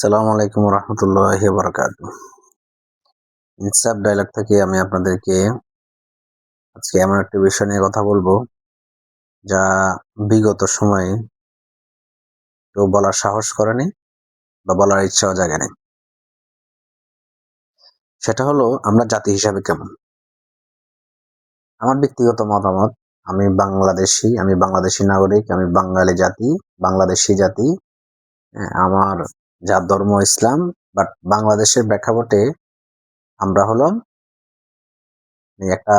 সালামু আলাইকুম রহমতুল্লাহ বরকাত ইনসাফ ডায়লগ থেকে আমি আপনাদেরকে আজকে এমন একটি বিষয় নিয়ে কথা বলব যা বিগত সময়ে কেউ বলার সাহস করেনি বা বলার ইচ্ছাও জাগেনি। সেটা হলো আমরা জাতি হিসাবে কেমন? আমার ব্যক্তিগত মতামত আমি বাংলাদেশি আমি বাংলাদেশি নাগরিক আমি বাঙালি জাতি বাংলাদেশি জাতি হ্যাঁ, আমার যার ধর্ম ইসলাম বাট বাংলাদেশের প্রেক্ষাপটে আমরা হলাম একটা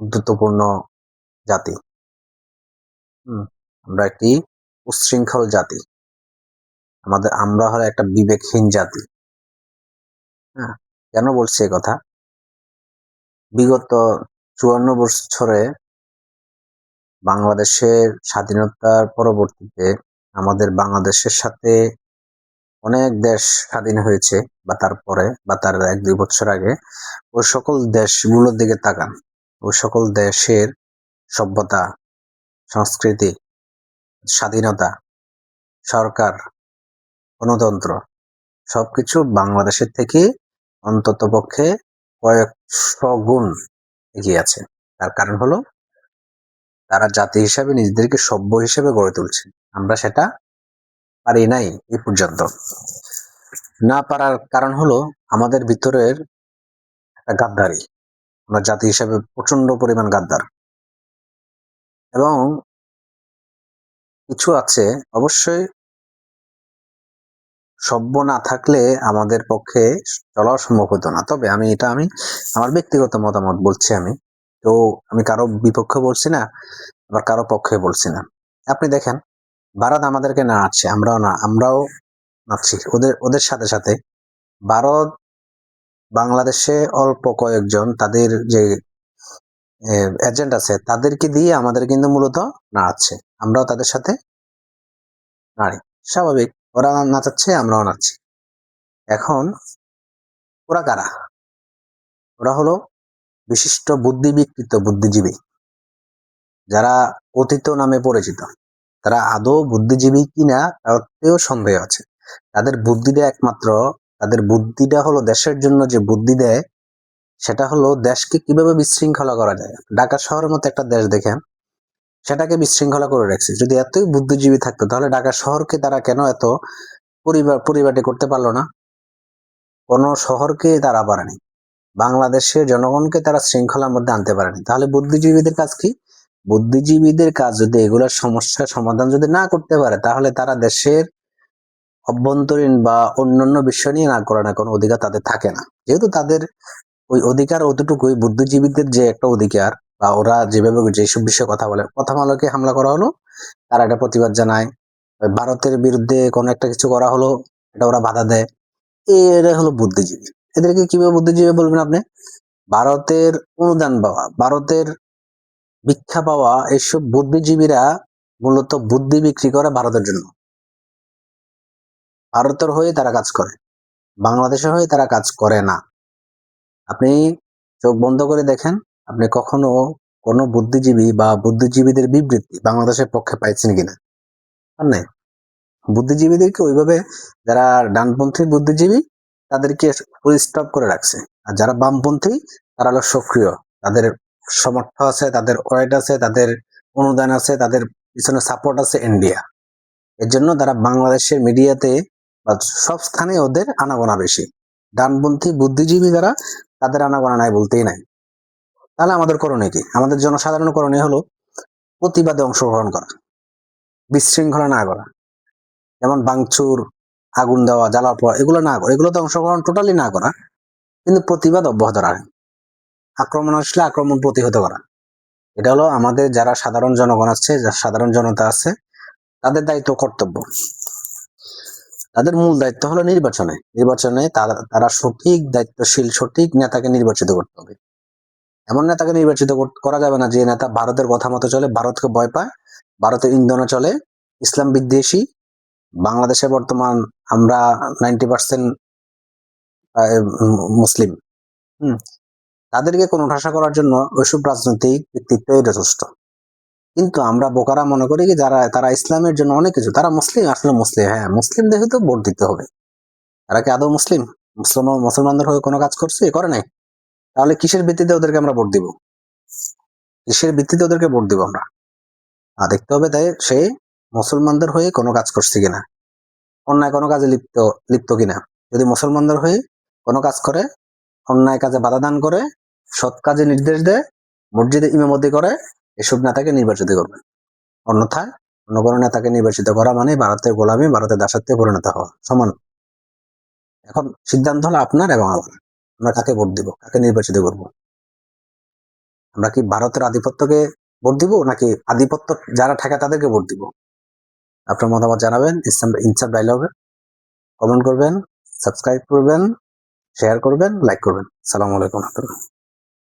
উদ্ধতপূর্ণ জাতি। আমরা একটি উচ্ছৃঙ্খল জাতি। আমাদের, আমরা হলো একটা বিবেকহীন জাতি। হ্যাঁ কেন বলছি কথা? বিগত চুয়ান্ন বছরে বাংলাদেশের স্বাধীনতার পরবর্তীতে আমাদের বাংলাদেশের সাথে অনেক দেশ স্বাধীন হয়েছে বা তারপরে বা তার এক দুই বছর আগে ওই সকল দেশগুলোর দিকে তাকান। ওই সকল দেশের সভ্যতা, সংস্কৃতি, স্বাধীনতা, সরকার, গণতন্ত্র সবকিছু বাংলাদেশের থেকে অন্তত পক্ষে কয়েকশো গুণ এগিয়ে আছে। তার কারণ হলো, তারা জাতি হিসাবে নিজেদেরকে সভ্য হিসেবে গড়ে তুলছে। আমরা সেটা পারি নাই এই পর্যন্ত। না পারার কারণ হলো আমাদের ভিতরের একটা গাদ্দারি। আমরা জাতি হিসাবে প্রচণ্ড পরিমাণ গাদ্দার। এবং কিছু আছে অবশ্যই সভ্য না থাকলে আমাদের পক্ষে চলা সম্ভব হতো না। তবে আমি, এটা আমি, আমার ব্যক্তিগত মতামত বলছি আমি। তো আমি কারও বিপক্ষে বলছি না, আবার কারও পক্ষে বলছি না। আপনি দেখেন ভারত আমাদেরকে নাড়াচ্ছে আমরাও না, আমরাও নাচছি ওদের ওদের সাথে সাথে ভারত বাংলাদেশে অল্প কয়েকজন তাদের যে এজেন্ট আছে, তাদেরকে দিয়ে আমাদের কিন্তু মূলত নাড়াচ্ছে আমরাও তাদের সাথে নাড়ি স্বাভাবিক, ওরা নাচাচ্ছে আমরাও নাচছি এখন ওরা কারা? ওরা হলো বিশিষ্ট বুদ্ধিবিকৃত, বুদ্ধিজীবী, যারা অতীত নামে পরিচিত। তারা আদৌ বুদ্ধিজীবী কিনা তাতেও সন্দেহ আছে। তাদের বুদ্ধিটা একমাত্র, তাদের বুদ্ধিটা হলো দেশের জন্য যে বুদ্ধি দেয়, সেটা হলো দেশকে কীভাবে বিশৃঙ্খলা করা যায়। ঢাকা শহরের মতো একটা দেশ দেখেন, সেটাকে বিশৃঙ্খলা করে রাখছে। যদি এতই বুদ্ধিজীবী থাকতো, তাহলে ঢাকা শহরকে তারা কেন এত পরিবার, পরিবাটি করতে পারল না? কোন শহরকে তারা পারেনি। বাংলাদেশের জনগণকে তারা শৃঙ্খলার মধ্যে আনতে পারেনি। তাহলে বুদ্ধিজীবীদের কাজ কি? বুদ্ধিজীবীদের কাজ যদি এগুলোর সমস্যার সমাধান যদি না করতে পারে, তাহলে তারা দেশের অভ্যন্তরীণ বা অন্যান্য বিষয় নিয়ে না করার কোনো অধিকার তাদের থাকে না। যেহেতু তাদের ওই অধিকার অতটুকুই, বুদ্ধিজীবীদের যে একটা অধিকার বা ওরা যেভাবে যেসব বিষয়ে কথা বলে, প্রথম আলোকে হামলা করা হলো, তারা একটা প্রতিবাদ জানায়, ভারতের বিরুদ্ধে কোনো একটা কিছু করা হলো, এটা ওরা বাধা দেয়, এরা হলো বুদ্ধিজীবী। এদেরকে কীভাবে বুদ্ধিজীবী বলবেন আপনি? ভারতের অনুদান পাওয়া, ভারতের ভিক্ষা পাওয়া এইসব বুদ্ধিজীবীরা মূলত বুদ্ধি বিক্রি করে ভারতের জন্য। ভারতের হয়ে তারা কাজ করে, বাংলাদেশের হয়ে তারা কাজ করে না। আপনি চোখ বন্ধ করে দেখেন, আপনি কখনো কোনো বুদ্ধিজীবী বা বুদ্ধিজীবীদের বিবৃতি বাংলাদেশের পক্ষে পাইছেন কিনা? নাই। বুদ্ধিজীবীদেরকে ওইভাবে যারা ডানপন্থী বুদ্ধিজীবী, তাদেরকে স্টপ করে রাখছে। আর যারা বামপন্থী, তারা হলো সক্রিয়। তাদের সমর্থ আছে, তাদের ওয়েট আছে, তাদের অনুদান আছে, তাদের পিছনে সাপোর্ট আছে ইন্ডিয়া এর জন্য তারা বাংলাদেশের মিডিয়াতে বা সব স্থানে ওদের আনাগোনা বেশি। ডানপন্থী বুদ্ধিজীবী যারা, তাদের আনাগোনা নাই বলতেই নাই। তাহলে আমাদের করণীয় কি? আমাদের জনসাধারণ করণীয় হলো প্রতিবাদে অংশগ্রহণ করা, বিশৃঙ্খলা না করা। যেমন বাংচুর আগুন দেওয়া জ্বালা পড়া এগুলো না করা। এগুলোতে অংশগ্রহণ টোটালি না করা, কিন্তু প্রতিবাদ অব্যাহত রাখা। আক্রমণ আসলে আক্রমণ প্রতিহত করা। এটা হলো আমাদের যারা সাধারণ জনগণ আছে যারা সাধারণ জনতা আছে, তাদের দায়িত্ব কর্তব্য। তাদের মূল দায়িত্ব হলো নির্বাচনে। নির্বাচনে তারা সঠিক, দায়িত্বশীল, সঠিক নেতাকে নির্বাচিত করতে হবে। এমন নেতাকে নির্বাচিত করা যাবে না যে নেতা ভারতের কথা মতো চলে, ভারতকে ভয় পায়, ভারতের ইন্ধনে চলে, ইসলাম বিদ্বেষী, বাংলাদেশে বর্তমান আমরা নাইনটি পার্সেন্ট মুসলিম। হম তাদেরকে কোনো ঠাসা করার জন্য ওইসব রাজনৈতিক ব্যক্তিত্বই যথেষ্ট। কিন্তু আমরা বোকারা মনে করি কি, যারা, তারা ইসলামের জন্য অনেক কিছু, তারা মুসলিম, আসলে মুসলিম হ্যাঁ মুসলিম দেখে তো ভোট দিতে হবে। তারা কি আদৌ মুসলিম? মুসলমান মুসলমানদের হয়ে কোনো কাজ করছে? করে নাই। তাহলে কিসের ভিত্তিতে ওদেরকে আমরা ভোট দিব? কিসের ভিত্তিতে ওদেরকে ভোট দিব আমরা? আর দেখতে হবে তাই সে মুসলমানদের হয়ে কোনো কাজ করছে কিনা। অন্যায় কোনো কাজে লিপ্ত লিপ্ত কিনা। যদি মুসলমানদের হয়ে কোনো কাজ করে, অন্যায় কাজে বাধা দান করে সৎ কাজে নির্দেশ দেয়, মসজিদে ইমামতি করে, এসব নেতাকে নির্বাচিত করবে। অন্যথায় অন্য কোনো নেতাকে নির্বাচিত করা মানে ভারতের গোলামী, ভারতের দাসত্বে পরিণত হওয়া। সমান। এখন সিদ্ধান্ত হলো আপনার এবং আমার। আমরা কাকে ভোট দিব, কাকে নির্বাচিত করব? আমরা কি ভারতের আধিপত্যকে ভোট দিব, নাকি আধিপত্য যারা ঠেকা তাদেরকে ভোট দিব? আপনার মতামত জানাবেন ইসলাম ইনসাব ডায়লগে কমেন্ট করবেন সাবস্ক্রাইব করবেন শেয়ার করবেন লাইক করবেন। সালাম আলাইকুম